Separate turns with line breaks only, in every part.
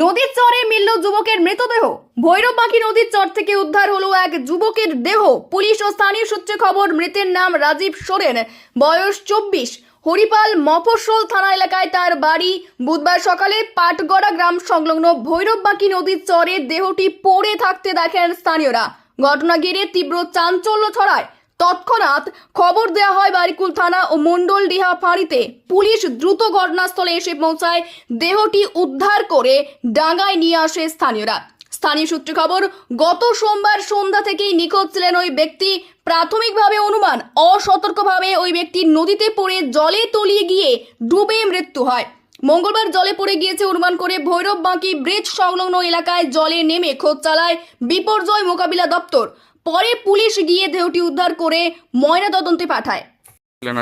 নদীর চরে মিলল যুবকের মৃতদেহ। ভৈরব পাখি নদীর চর থেকে উদ্ধার হলো এক যুবকের দেহ। পুলিশ ও স্থানীয় সূত্রে খবর, মৃতের নাম রাজীব সোরেন। বয়স চব্বিশ। হরিপাল মফস্বল থানা এলাকায় তার বাড়ি বুধবার সকালে পাটগড়া গ্রাম সংলগ্ন ভৈরববাকি নদীর চরে দেহটি পড়ে থাকতে দেখেন স্থানীয়রা। ঘটনা ঘিরে তীব্র চাঞ্চল্য ছড়ায়। তৎক্ষণাৎ খবর দেওয়া হয় বারিকুল থানা ও মণ্ডলডিহা ফাঁড়িতে। পুলিশ দ্রুত ঘটনাস্থলে এসে পৌঁছায়, দেহটি উদ্ধার করে ডাঙ্গায় নিয়ে আসে স্থানীয়রা। স্থানীয় সূত্রে খবর, গত সোমবার সন্ধ্যা থেকেই নিখোঁজ ছিলেন ওই ব্যক্তি। প্রাথমিকভাবে অনুমান, অসতর্কভাবে ওই ব্যক্তি নদীতে পড়ে জলে তলিয়ে গিয়ে ডুবে মৃত্যু হয়। মঙ্গলবার জলে পড়ে গিয়েছে অনুমান করে ভৈরব বাঁকি ব্রিজ সংলগ্ন এলাকায় জলে নেমে খোঁজ চালায় বিপর্যয় মোকাবিলা দপ্তর। পরে পুলিশ গিয়ে দেহটি উদ্ধার করে ময়নাতদন্তে পাঠায়।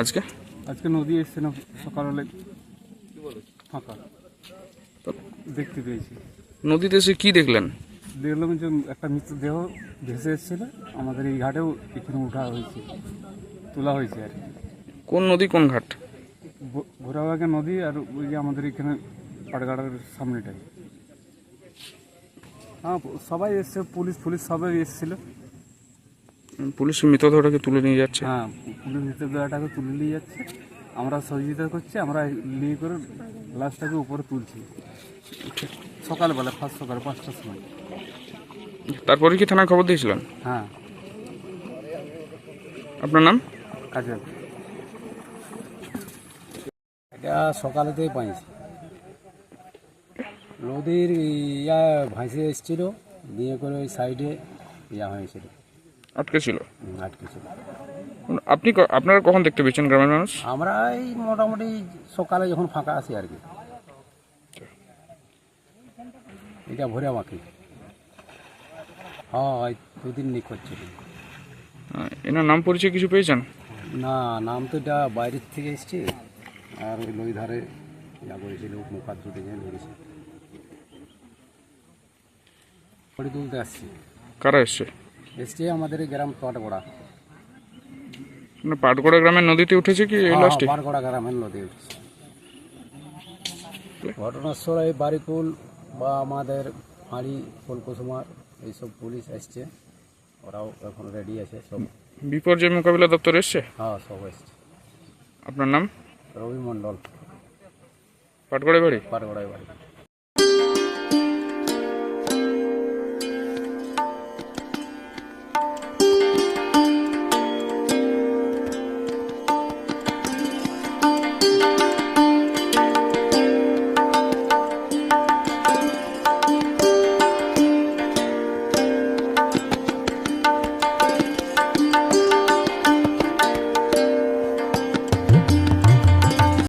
আজকে?
আজকে নদী এসছে না সকালবেলা ফাঁকা। দেখতে পেয়েছি।
নদীতে এসে কি দেখলেন?
দেখলাম যে একটা মৃতদেহ ভেসে এসেছিল আমাদের এই ঘাটেও এখানে উঠা হয়েছে তোলা হয়েছে আর কি।
কোন নদী কোন ঘাট?
ভোরাবাগা নদী আর ওই যে আমাদের এখানে পাটগাড়ার সামনেটাই। হ্যাঁ সবাই এসছে পুলিশ পুলিশ সবাই এসেছিল।
পুলিশ মৃতদেহটাকে তুলে নিয়ে যাচ্ছে।
হ্যাঁ পুলিশ মৃতদেহটাকে তুলে নিয়ে যাচ্ছে। আমরা সহযোগিতা করছি আমরা নিয়ে করে লাশটাকে উপরে তুলছি। সকালবেলা ফার্স্ট সকাল পাঁচটার সময়।
তারপরে কি থানায় খবর দিয়েছিলেন?
হ্যাঁ।
আপনার নাম?
কাজে
এটা সকালেতেই পাইছি। নদীর ইয়া ভাসে এসেছিল দিয়ে করে ওই সাইডে ইয়া হয়েছিল।
আটকে ছিল।
আটকে ছিল।
আপনি আপনারা কখন দেখতে পেয়েছেন গ্রামের মানুষ?
আমরা এই মোটামুটি সকালে যখন ফাঁকা আসি আর কি। এটা ভরে আমাকে। হ্যাঁ ওই দুদিন নিখোঁজ ছিল।
আহ, এনার নাম পরিচয় কিছু পেয়েছেন?
না নাম তো এটা বাইরের থেকে এসছে। আর ওই নদী ধারে ইয়া করেছিল মুখাত জুটে নিয়ে ধরেছে তুলতে আসছি।
কারা এসছে?
এসছে আমাদের এই গ্রাম পাটগড়া।
মানে পাটগড়া গ্রামের নদীতে উঠেছে কি এই লাস্টে
পাটগড়া গ্রামের নদী উঠছে। ঘটনাস্থলে বারিকুল বা আমাদের হাঁড়ি ফুলকুসুমার এইসব পুলিশ এসছে। ওরাও এখন রেডি আছে সব।
বিপর্যয় মোকাবিলা দপ্তর এসছে?
হ্যাঁ সব এসছে।
আপনার নাম?
রবি মণ্ডল।
পাটগড়া বাড়ি?
পাটগড়ায় বাড়ি।